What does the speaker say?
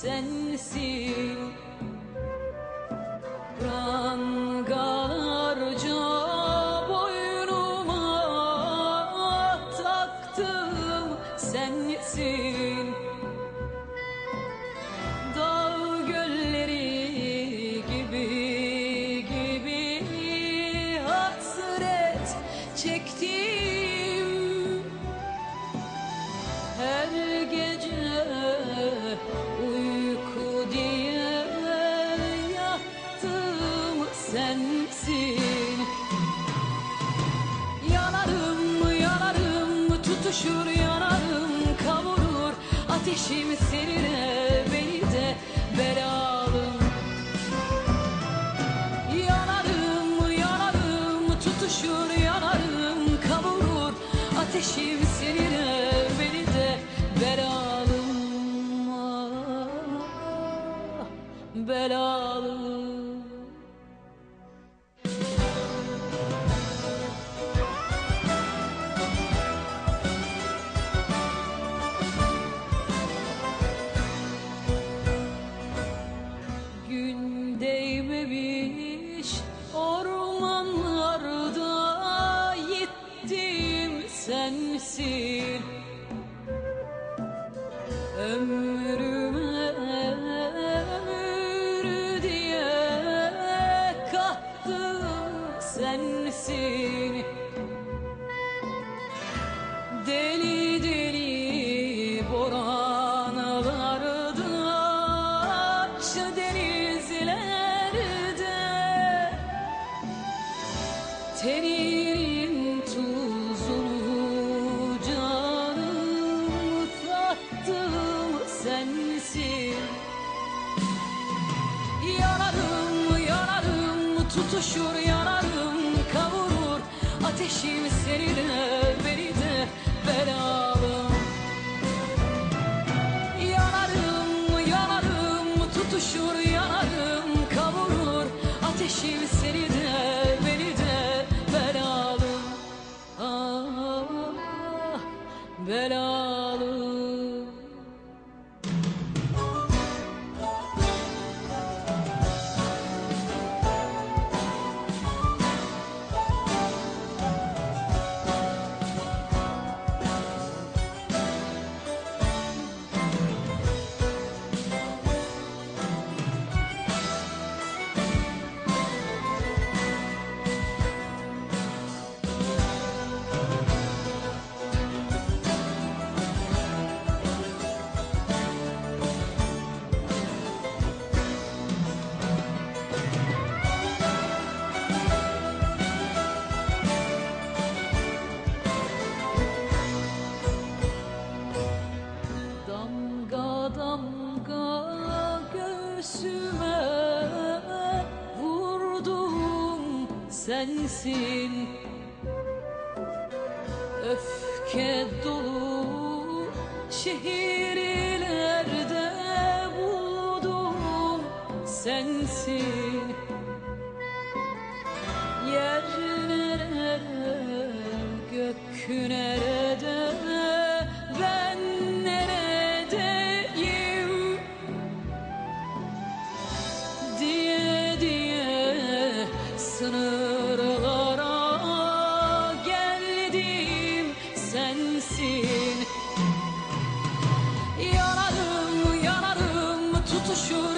sensin Ateşim seninle beni de belalım Yanarım yanarım tutuşur yanarım kavurur. Ateşim seninle beni de belalım ah, Belalım sensin tutuşur yanarım kavurur. Ateşim seninle beni de belalım Yanarım yanarım tutuşur yanarım kavurur. Ateşim seni de beni de belalım Ah belalım sensin. Öfke dolu şehirlerde buldum sensin yanarım tutuşur